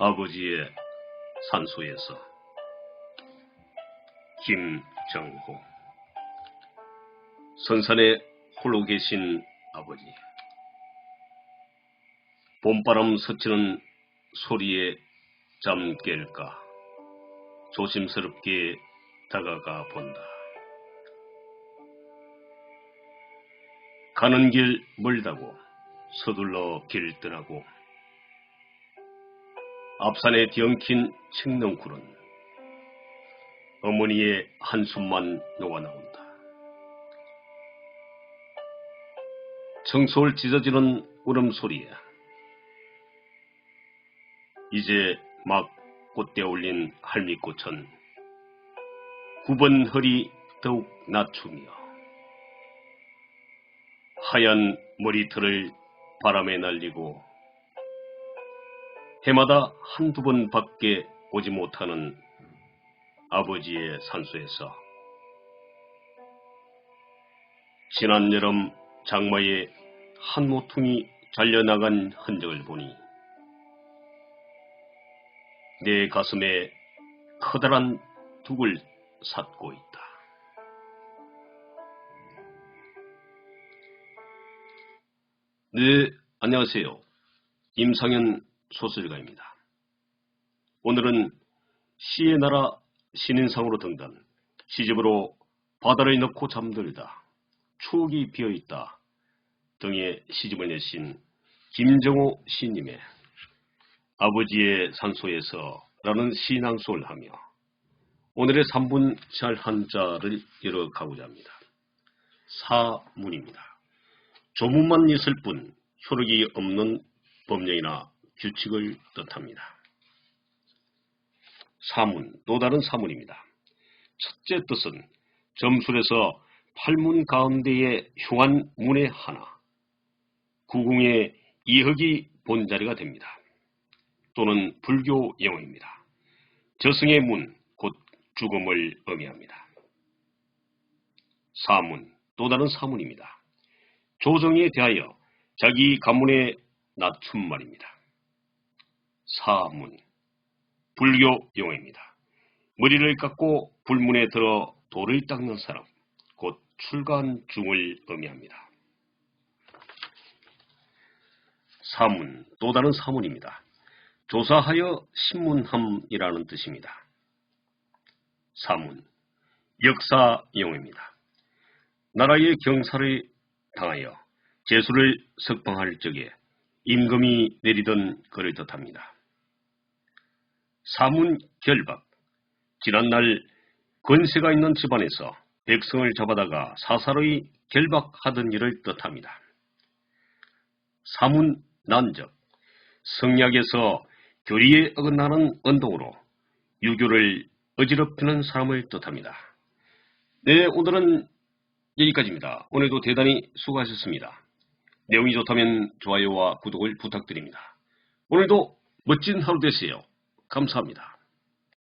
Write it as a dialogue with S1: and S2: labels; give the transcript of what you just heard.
S1: 아버지의 산소에서. 김정호. 선산에 홀로 계신 아버지. 봄바람 스치는 소리에 잠 깰까. 조심스럽게 다가가 본다. 가는 길 멀다고 서둘러 길 떠나고 앞산에 뒤엉킨 칡넝쿨은 어머니의 한숨만 녹아나온다. 청소를 찢어지는 울음소리에 이제 막 꽃대 올린 할미꽃은 굽은 허리 더욱 낮추며 하얀 머리털을 바람에 날리고 해마다 한두 번 밖에 오지 못하는 아버지의 산소에서 지난 여름 장마에 한 모퉁이 잘려나간 흔적을 보니 내 가슴에 커다란 둑을 샀고 있다. 네, 안녕하세요. 임상현 소설가입니다. 오늘은 시의 나라 신인상으로 등단, 시집으로 바다를 넣고 잠들다, 추억이 비어있다 등의 시집을 내신 김정호 시님의 아버지의 산소에서 라는 시낭송을 하며 오늘의 3분 잘 한자를 열어가고자 합니다. 사문입니다. 조문만 있을 뿐 효력이 없는 법령이나 규칙을 뜻합니다. 사문, 또 다른 사문입니다. 첫째 뜻은 점술에서 팔문 가운데에 흉한 문의 하나, 구궁의 이흑이 본자리가 됩니다. 또는 불교 영어입니다. 저승의 문, 곧 죽음을 의미합니다. 사문, 또 다른 사문입니다. 조정에 대하여 자기 가문에 낮춘 말입니다. 사문, 불교 용어입니다. 머리를 깎고 불문에 들어 돌을 닦는 사람, 곧 출간 중을 의미합니다. 사문, 또 다른 사문입니다. 조사하여 신문함이라는 뜻입니다. 사문, 역사 용어입니다. 나라의 경사를 당하여 제수를 석방할 적에 임금이 내리던 글을 뜻합니다. 사문 결박, 지난날 권세가 있는 집안에서 백성을 잡아다가 사사로이 결박하던 일을 뜻합니다. 사문 난적, 성약에서 교리에 어긋나는 언동으로 유교를 어지럽히는 사람을 뜻합니다. 네, 오늘은 여기까지입니다. 오늘도 대단히 수고하셨습니다. 내용이 좋다면 좋아요와 구독을 부탁드립니다. 오늘도 멋진 하루 되세요. 감사합니다.